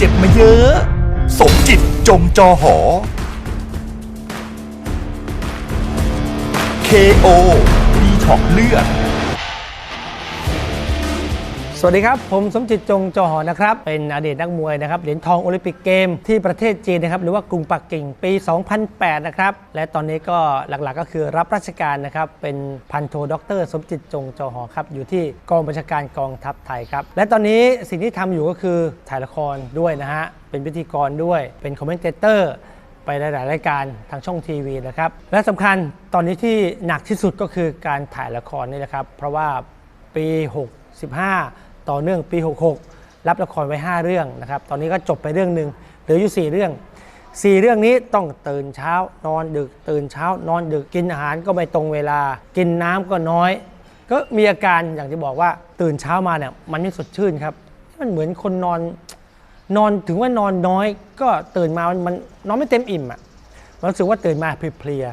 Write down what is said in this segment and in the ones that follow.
จ็บมาเยอะ สมจิตจงจอหอ KO ดีถอกเลือด วัสดีครับ ผมสมจิตจงจอหอนะครับ เป็นอดีตนักมวยนะครับ เหรียญทองโอลิมปิกเกมที่ประเทศจีนนะครับ หรือว่ากรุงปักกิ่งปี 2008 นะครับ และตอนนี้ก็หลักๆก็คือรับราชการนะครับ เป็นพันโทด็อกเตอร์สมจิตจงจอหอครับ อยู่ที่กองบัญชาการกองทัพไทยครับ และตอนนี้สิ่งที่ทำอยู่ก็คือถ่ายละครด้วยนะฮะ เป็นพิธีกรด้วย เป็นคอมเมนเตอร์ไปหลาย ๆ รายการทางช่องทีวีนะครับ และสำคัญตอนนี้ที่หนักที่สุดก็คือการถ่ายละครนี่แหละครับ เพราะว่าปี65 ต่อเนื่องปี 66 รับละครไว้ 5 เรื่องนะครับ ตอนนี้ก็จบไปเรื่องหนึ่งเหลืออยู่ 4 เรื่อง 4 เรื่องนี้ต้องตื่นเช้านอนดึก ตื่นเช้านอนดึกกินอาหารก็ไม่ตรงเวลา กินน้ำก็น้อย ก็มีอาการอย่างที่บอกว่าตื่นเช้ามาเนี่ยมันไม่สดชื่นครับ มันเหมือนคนนอนนอนถึงว่านอนน้อย ก็ตื่นมามันมันนอนไม่เต็มอิ่มอะมันรู้สึกว่าตื่นมาเพลีย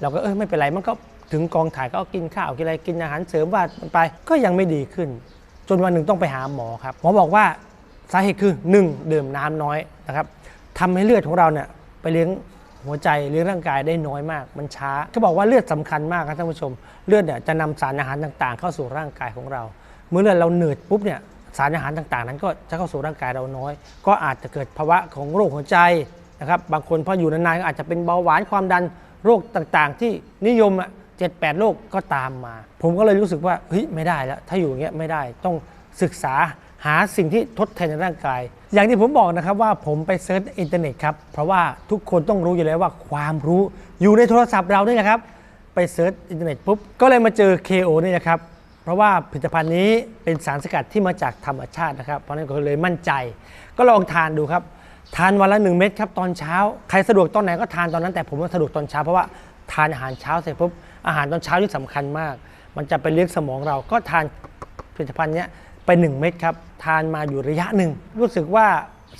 เราก็เออไม่เป็นไรมันก็ถึงกองถ่ายก็กินข้าวกินอะไรกินอาหารเสริมว่ามันไปก็ยังไม่ดีขึ้น จนวันหนึ่งต้องไปหาหมอครับหมอบอกว่าสาเหตุคือ 1. ดื่มน้ำน้อยนะครับทำให้เลือดของเราเนี่ยไปเลี้ยงหัวใจเลี้ยงร่างกายได้น้อยมาก มันช้าเขาบอกว่าเลือดสำคัญมากครับท่านผู้ชม เลือดเนี่ยจะนำสารอาหารต่างๆ เข้าสู่ร่างกายของเรา เมื่อเลือดเราเหนืดปุ๊บเนี่ยสารอาหารต่างๆ นั้นก็จะเข้าสู่ร่างกายเราน้อย ก็อาจจะเกิดภาวะของโรคหัวใจนะครับบางคนพออยู่นานๆก็อาจจะเป็นเบาหวานความดันโรคต่างๆ ที่นิยมอะ เจ็ดแปดโรคก็ตามมา ผมก็เลยรู้สึกว่าเฮ้ยไม่ได้แล้ว ถ้าอยู่อย่างเงี้ยไม่ได้ต้องศึกษาหาสิ่งที่ทดแทนในร่างกาย อย่างที่ผมบอกนะครับว่าผมไปเซิร์ชอินเทอร์เน็ตครับเพราะว่าทุกคนต้องรู้อยู่แล้วว่าความรู้อยู่ในโทรศัพท์เรานี่แหละครับ ไปเซิร์ชอินเทอร์เน็ตปุ๊บก็เลยมาเจอ KO นี่นะครับเพราะว่าผลิตภัณฑ์นี้เป็นสารสกัดที่มาจากธรรมชาตินะครับ เพราะฉะนั้นก็เลยมั่นใจ ก็ลองทานดูครับ ทานวันละ 1 เม็ดครับตอนเช้า ใครสะดวกตอนไหนก็ทานตอนนั้นแต่ผมว่าสะดวกตอนเช้าเพราะว่า ทานอาหารเช้าเสร็จปุ๊บอาหารตอนเช้าที่สำคัญมาก มันจะไปเลี้ยงสมองเราก็ทานผลิตภัณฑ์เนี้ยไป 1 เม็ดครับ ทานมาอยู่ระยะหนึ่ง รู้สึกว่า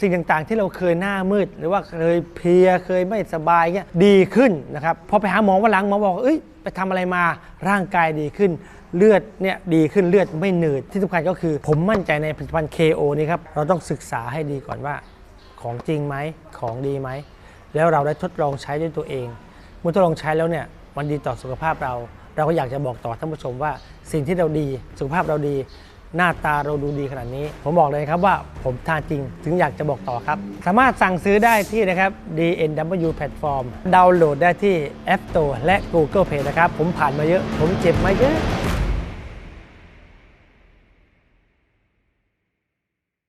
สิ่งต่างๆ ที่เราเคยหน้ามืด หรือว่าเคยเพลียเคยไม่สบายเงี้ยดีขึ้นนะครับพอไปหาหมอวันหลังหมอบอกเอ้ยไปทำอะไรมาร่างกายดีขึ้น เลือดเนี่ยดีขึ้นเลือดไม่หนืดที่สำคัญก็คือ ผมมั่นใจในผลิตภัณฑ์ KO นี้ครับเราต้องศึกษาให้ดีก่อนว่าของจริงไหมของดีไหมแล้วเราได้ทดลองใช้ด้วยตัวเอง มื่อทดลองใช้แล้วเนี่ยมันดีต่อสุขภาพเรา เราก็อยากจะบอกต่อท่านผู้ชมว่าสิ่งที่เราดี สุขภาพเราดี หน้าตาเราดูดีขนาดนี้ ผมบอกเลยครับว่าผมทานจริงถึงอยากจะบอกต่อครับ สามารถสั่งซื้อได้ที่นะครับ DNW Platform ดาวน์โหลดได้ที่ App Store และ Google Play นะครับ ผมผ่านมาเยอะ ผมเจ็บมาเยอะ